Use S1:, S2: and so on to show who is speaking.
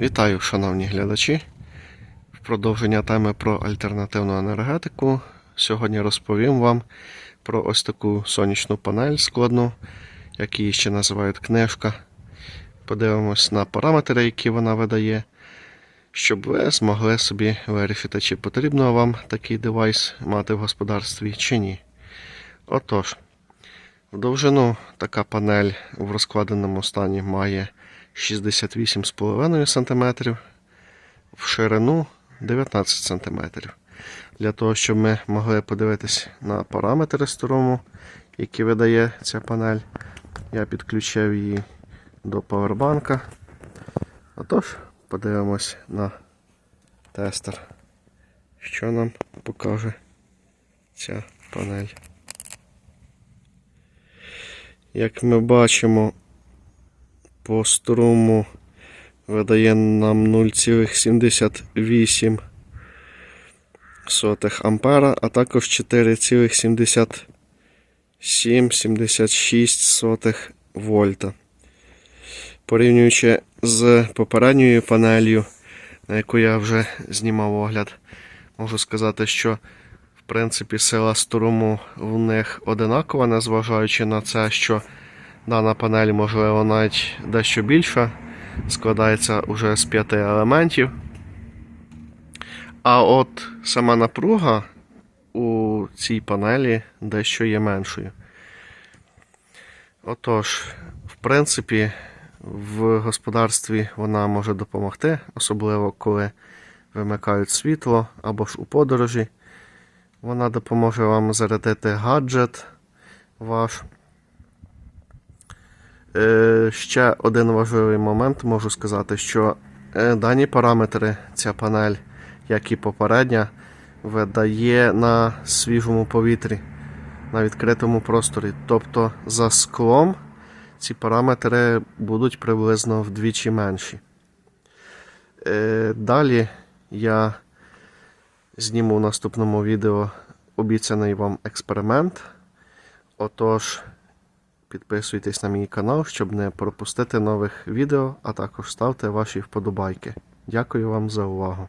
S1: Вітаю, шановні глядачі. В продовження теми про альтернативну енергетику. Сьогодні розповім вам про ось таку сонячну панель складну, як її ще називають книжка. Подивимось на параметри, які вона видає, щоб ви змогли собі вирішити, чи потрібно вам такий девайс мати в господарстві чи ні. Отож, в довжину така панель в розкладеному стані має 68,5 см, в ширину 19 см. Для того, щоб ми могли подивитись на параметри струму, які видає ця панель, я підключив її до павербанка. Отож, подивимось на тестер, що нам покаже ця панель. Як ми бачимо, по струму видає нам 0,78 ампера, а також 4,77-76 вольта. Порівнюючи з попередньою панелью, на яку я вже знімав огляд, можу сказати, що в принципі сила струму в них одинакова, незважаючи на це, що дана панель, можливо, навіть дещо більша, складається вже з п'яти елементів. А от сама напруга у цій панелі дещо є меншою. Отож, в принципі, в господарстві вона може допомогти, особливо коли вимикають світло або ж у подорожі. Вона допоможе вам зарядити гаджет ваш. Е, Ще один важливий момент можу сказати, що е, дані параметри ця панель, як і попередня, видає на свіжому повітрі, на відкритому просторі. Тобто за склом ці параметри будуть приблизно вдвічі менші. Е, Далі я зніму в наступному відео обіцяний вам експеримент. Отож, підписуйтесь на мій канал, щоб не пропустити нових відео, а також ставте ваші вподобайки. Дякую вам за увагу.